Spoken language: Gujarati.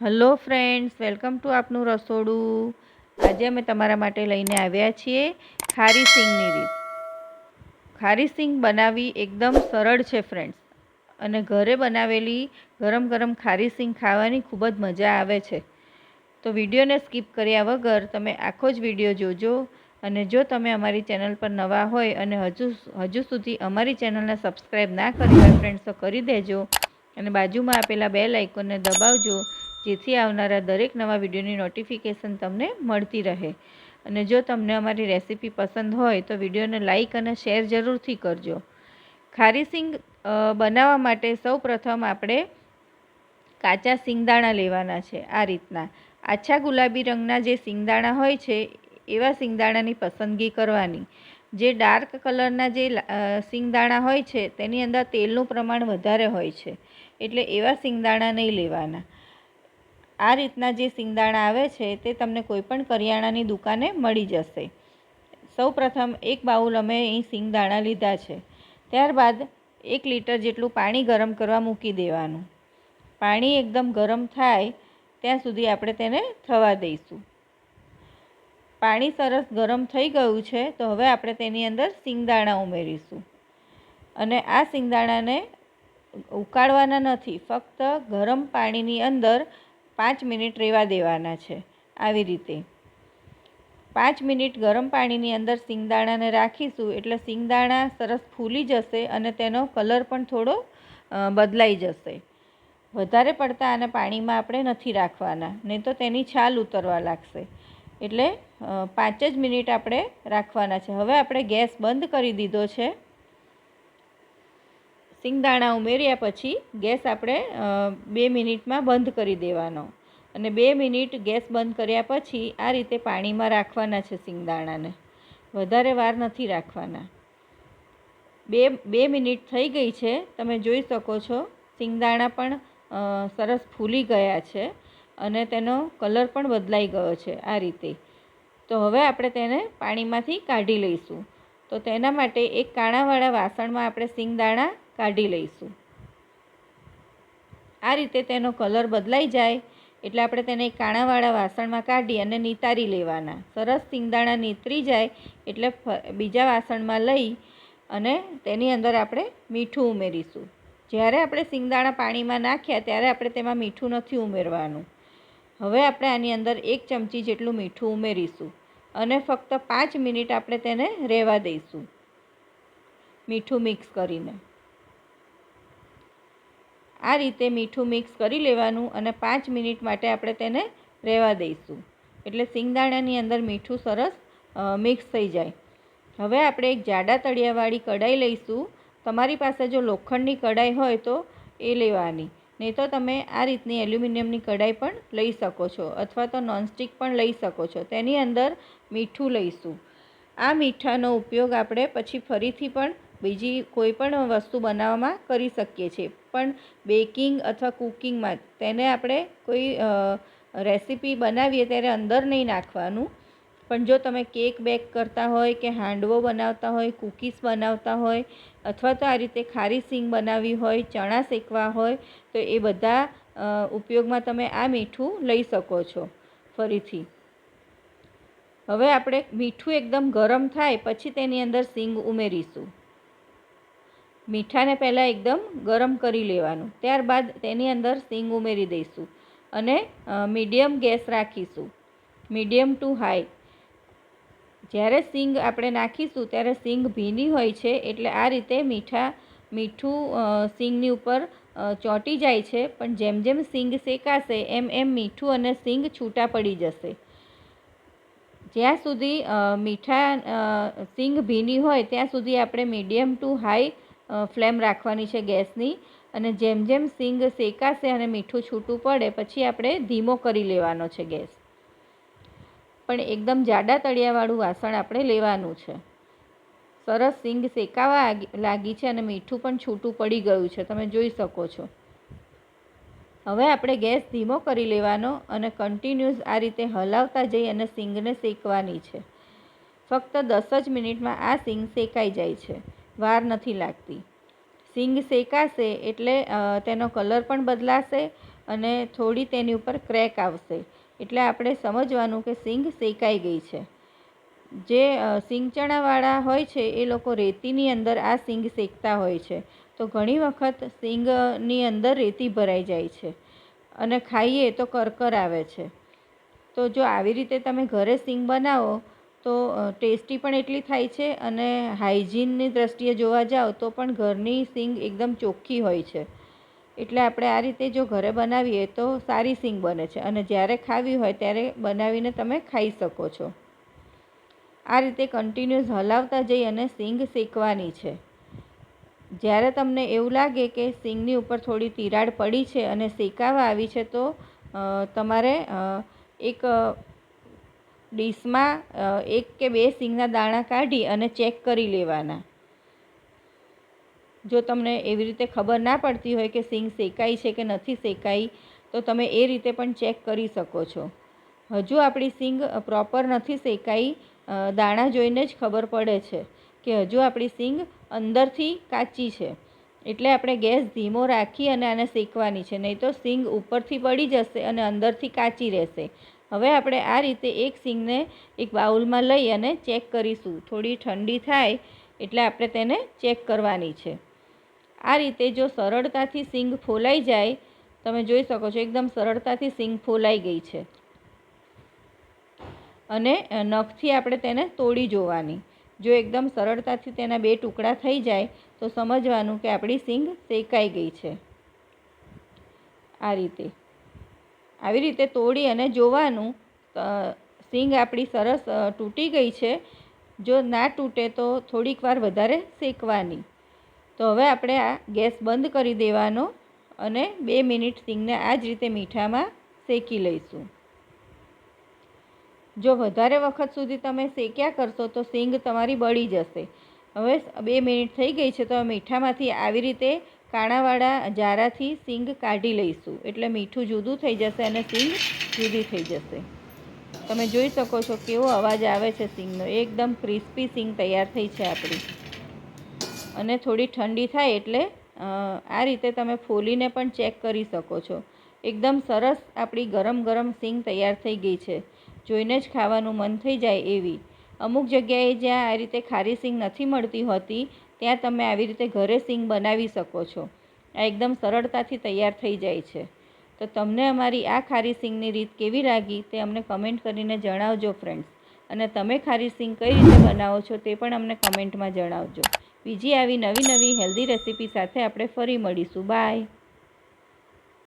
હલો ફ્રેન્ડ્સ, વેલકમ ટુ આપનું રસોડું. આજે અમે તમારા માટે લઈને આવ્યા છીએ ખારી સિંગની રીત. ખારી સિંગ બનાવવી એકદમ સરળ છે ફ્રેન્ડ્સ. અને ઘરે બનાવેલી ગરમ ગરમ ખારી સિંગ ખાવાની ખૂબ જ મજા આવે છે. તો વિડીયોને સ્કીપ કર્યા વગર તમે આખો જ વીડિયો જોજો. અને જો તમે અમારી ચેનલ પર નવા હોય અને હજુ હજુ સુધી અમારી ચેનલને સબસ્ક્રાઈબ ના કરી હોય ફ્રેન્ડ્સ, તો કરી દેજો. અને બાજુમાં આપેલા બે આઇકોનને દબાવજો. જેથી આવનારા દરેક નવા વિડીયોની નોટિફિકેશન તમને મળતી રહે. અને જો તમને અમારી રેસીપી પસંદ હોય, તો વિડીયોને લાઇક અને શેર જરૂરથી કરજો. ખારી સિંગ બનાવવા માટે સૌ પ્રથમ આપણે કાચા સિંગદાણા લેવાના છે આ રીતના. આછા ગુલાબી રંગના જે સિંગદાણા હોય છે, એવા સિંગદાણાની પસંદગી કરવાની. જે ડાર્ક કલરના જે સિંગદાણા હોય છે, તેની અંદર તેલનું પ્રમાણ વધારે હોય છે. એટલે એવા સિંગદાણા નહીં લેવાના. આ રીતના જે સિંગદાણા આવે છે, તે તમને કોઈપણ કરિયાણાની દુકાને મળી જશે. સૌ પ્રથમ એક બાઉલ અમે અહીં સિંગદાણા લીધા છે. ત્યારબાદ એક લીટર જેટલું પાણી ગરમ કરવા મૂકી દેવાનું. પાણી એકદમ ગરમ થાય, ત્યાં સુધી આપણે તેને થવા દઈશું. પાણી સરસ ગરમ થઈ ગયું છે, તો હવે આપણે તેની અંદર સિંગદાણા ઉમેરીશું. અને આ સિંગદાણાને ઉકાળવાના નથી, ફક્ત ગરમ પાણીની અંદર પાંચ મિનિટ રહેવા દેવાના છે. આવી રીતે. પાંચ મિનિટ ગરમ પાણીની અંદર સિંગદાણાને રાખીશું એટલે સિંગદાણા સરસ ફૂલી જશે અને તેનો કલર પણ થોડો બદલાઈ જશે. વધારે પડતા આને પાણીમાં આપણે નથી રાખવાના, નહીં તો તેની છાલ ઉતરવા લાગશે. એટલે પાંચ જ મિનિટ આપણે રાખવાના છે. હવે આપણે ગેસ બંધ કરી દીધો છે. સિંગદાણા ઉમેર્યા પછી ગેસ આપણે બે મિનિટમાં બંધ કરી દેવાનો. અને બે મિનિટ ગેસ બંધ કર્યા પછી આ રીતે પાણીમાં રાખવાના છે સિંગદાણાને. વધારે વાર નથી રાખવાના. બે બે મિનિટ થઈ ગઈ છે. તમે જોઈ શકો છો, સિંગદાણા પણ સરસ ફૂલી ગયા છે અને તેનો કલર પણ બદલાઈ ગયો છે આ રીતે. તો હવે આપણે તેને પાણીમાંથી કાઢી લઈશું. તો તેના માટે એક કાણાવાળા વાસણમાં આપણે સિંગદાણા કાઢી લઈશું. આ રીતે તેનો કલર બદલાઈ જાય એટલે આપણે તેને કાણાવાળા વાસણમાં કાઢી અને નિતારી લેવાના. સરસ સિંગદાણા નીતરી જાય એટલે બીજા વાસણમાં લઈ અને તેની અંદર આપણે મીઠું ઉમેરીશું. જ્યારે આપણે સિંગદાણા પાણીમાં નાખ્યા ત્યારે આપણે તેમાં મીઠું નથી ઉમેરવાનું. હવે આપણે આની અંદર એક ચમચી જેટલું મીઠું ઉમેરીશું અને ફક્ત પાંચ મિનિટ આપણે તેને રહેવા દઈશું. મીઠું મિક્સ કરીને. આ રીતે મીઠું મિક્સ કરી લેવાનું અને પાંચ મિનિટ માટે આપણે તેને રહેવા દઈશું. એટલે સિંગદાણાની અંદર મીઠું સરસ મિક્સ થઈ જાય. હવે આપણે એક જાડા તળિયાવાળી કઢાઈ લઈશું. તમારી પાસે જો લોખંડની કઢાઈ હોય તો એ લેવાની. નહીં તો તમે આ રીતની એલ્યુમિનિયમની કઢાઈ પણ લઈ શકો છો અથવા તો નોનસ્ટિક પણ લઈ શકો છો. તેની અંદર મીઠું લઈશું. આ મીઠાનો ઉપયોગ આપણે પછી ફરીથી પણ બીજી કોઈ પણ વસ્તુ બનાવવામાં કરી શકીએ છીએ. પણ બેકિંગ અથવા કુકિંગમાં તેને આપણે કોઈ રેસીપી બનાવીએ ત્યારે અંદર નહીં નાખવાનું. પણ જો તમે કેક બેક કરતા હોય કે હાંડવો બનાવતા હોય, કૂકીઝ બનાવતા હોય અથવા તો આ રીતે ખારી સિંગ બનાવવી હોય, ચણા શેકવા હોય, તો એ બધા ઉપયોગમાં તમે આ મીઠું લઈ શકો છો ફરીથી. હવે આપણે મીઠું એકદમ ગરમ થાય પછી તેની અંદર સિંગ ઉમેરીશું. મીઠાને પહેલાં એકદમ ગરમ કરી લેવાનું. ત્યારબાદ તેની અંદર સિંગ ઉમેરી દઈશું અને મીડિયમ ગેસ રાખીશું. Medium to high. જ્યારે સિંગ આપણે નાખીશું, ત્યારે સિંગ ભીની હોય છે એટલે આ રીતે મીઠા, મીઠું સિંગની ઉપર ચોંટી જાય છે, પણ જેમ જેમ સિંગ શેકાશે, એમ એમ મીઠું અને સિંગ છૂટા પડી જશે. જ્યાં સુધી મીઠા સિંગ ભીની હોય, ત્યાં સુધી આપણે મીડિયમ ટુ હાઈ ફ્લેમ રાખવાની છે ગેસની અને જેમ જેમ સિંગ શેકાશે અને મીઠું છૂટું પડે, પછી આપણે ધીમો કરી લેવાનો છે ગેસ. પણ એકદમ જાડા તળિયાવાળું વાસણ આપણે લેવાનું છે. સરસ સિંગ શેકાવા લાગી છે અને મીઠું પણ છૂટું પડી ગયું છે, તમે જોઈ શકો છો. હવે આપણે ગેસ ધીમો કરી લેવાનો અને કન્ટિન્યુઅસ આ રીતે હલાવતા જઈ અને સિંગને શેકવાની છે. ફક્ત દસ જ મિનિટમાં આ સિંગ શેકાઈ જાય છે. વાર નથી લાગતી. સિંગ શેકાશે એટલે તેનો કલર પણ બદલાશે અને થોડી તેની ઉપર ક્રેક આવશે. એટલે આપણે સમજવાનું કે સિંગ શેકાઈ ગઈ છે. જે સિંગચણાવાળા હોય છે, એ લોકો રેતીની અંદર આ સિંગ શેકતા હોય છે. તો ઘણી વખત સિંગની અંદર રેતી ભરાઈ જાય છે અને ખાઈએ તો કરકર આવે છે. તો જો આવી રીતે તમે ઘરે સિંગ બનાવો તો ટેસ્ટી પણ એટલી થાય છે અને હાઇજીનની દ્રષ્ટિએ જોવા જાઓ તો પણ ઘરની સિંગ એકદમ ચોખ્ખી હોય છે. એટલે આપણે આ રીતે જો ઘરે બનાવીએ તો સારી સિંગ બને છે અને જ્યારે ખાવી હોય ત્યારે બનાવીને તમે ખાઈ શકો છો. આ રીતે કન્ટિન્યુઅસ હલાવતા જઈ અને સિંગ શેકવાની છે. જ્યારે તમને એવું લાગે કે સિંગની ઉપર થોડી તિરાડ પડી છે અને શેકાવા આવી છે તો તમારે એક ડીશમાં એક કે બે સિંગના દાણા કાઢી અને ચેક કરી લેવાના. જો તમને એવી રીતે ખબર ના પડતી હોય કે સિંગ શેકાઈ છે કે નથી શેકાઈ, તો તમે એ રીતે પણ ચેક કરી શકો છો. હજુ આપણી સિંગ પ્રોપર નથી શેકાઈ દાણા જોઈને જ ખબર પડે છે કે હજુ આપણી સિંગ અંદરથી કાચી છે. એટલે આપણે ગેસ ધીમો રાખી અને આને શેકવાની છે. નહીં તો સિંગ ઉપરથી પડી જશે અને અંદરથી કાચી રહેશે. હવે આપણે આ રીતે એક સિંગને એક બાઉલમાં લઈ અને ચેક કરીશું. થોડી ઠંડી થાય એટલે આપણે તેને ચેક કરવાની છે. આ રીતે જો સરળતાથી સિંગ ફોલાઈ જાય, તમે જોઈ શકો છો એકદમ સરળતાથી સિંગ ફોલાઈ ગઈ છે. અને નખથી આપણે તેને તોડી જોવાની. જો એકદમ સરળતાથી તેના બે ટુકડા થઈ જાય, તો સમજવાનું કે આપણી સિંગ શેકાઈ ગઈ છે. આ રીતે. આવી રીતે તોડી અને જોવાનું સિંગ આપણી સરસ તૂટી ગઈ છે. જો ના તૂટે તો થોડીક વાર વધારે શેકવાની. તો હવે આપણે આ ગેસ બંધ કરી દેવાનો અને બે મિનિટ સિંગને આ જ રીતે મીઠામાં શેકી લઈશું. જો વધારે વખત સુધી તમે શેક્યા કરશો તો સિંગ તમારી બળી જશે. હવે બે મિનિટ થઈ ગઈ છે તો મીઠામાંથી આવી રીતે કાણાવાળા જારાથી સિંગ કાઢી લઈશું. એટલે મીઠું જુદું થઈ જશે અને સિંગ જુદી થઈ જશે. તમે જોઈ શકો છો કેવો અવાજ આવે છે સિંગનો. એકદમ ક્રિસ્પી સિંગ તૈયાર થઈ છે આપણી. અને થોડી ઠંડી થાય એટલે આ રીતે તમે ફોલીને પણ ચેક કરી શકો છો. એકદમ સરસ આપણી ગરમ ગરમ સિંગ તૈયાર થઈ ગઈ છે. જોઈને જ ખાવાનું મન થઈ જાય એવી. અમુક જગ્યાએ જ્યાં આ રીતે ખારી સિંગ નથી મળતી હોતી ત્યાં તમે આવી રીતે ઘરે સિંગ બનાવી શકો છો. આ એકદમ સરળતાથી તૈયાર થઈ જાય છે. તો તમને અમારી આ ખારી સિંગની રીત કેવી લાગી તે અમને કમેન્ટ કરીને જણાવજો ફ્રેન્ડ્સ અને તમે ખારી સિંગ કઈ રીતે બનાવો છો તે પણ અમને કમેન્ટમાં જણાવજો. બીજી આવી નવી નવી હેલ્ધી રેસીપી સાથે આપણે ફરી મળીશું. બાય